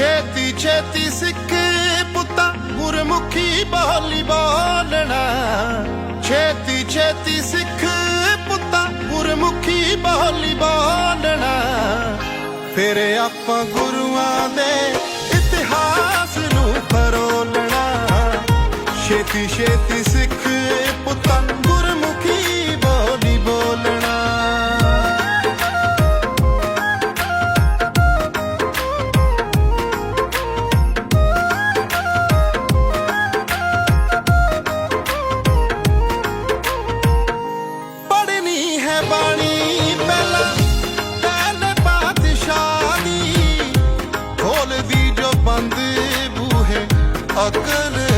ਛੇਤੀ ਛੇਤੀ ਸਿੱਖ ਪੁੱਤਾਂ ਗੁਰਮੁਖੀ ਬੋਲੀ ਬੋਲਣਾ ਛੇਤੀ ਛੇਤੀ ਸਿੱਖ ਪੁੱਤਾਂ ਗੁਰਮੁਖੀ ਬੋਲੀ ਬੋਲਣਾ ਫਿਰ ਆਪਾਂ ਗੁਰੂਆਂ ਦੇ ਇਤਿਹਾਸ ਨੂੰ ਫਰੋਲਣਾ ਛੇਤੀ ਛੇਤੀ ਸਿੱਖ ਅਕਲ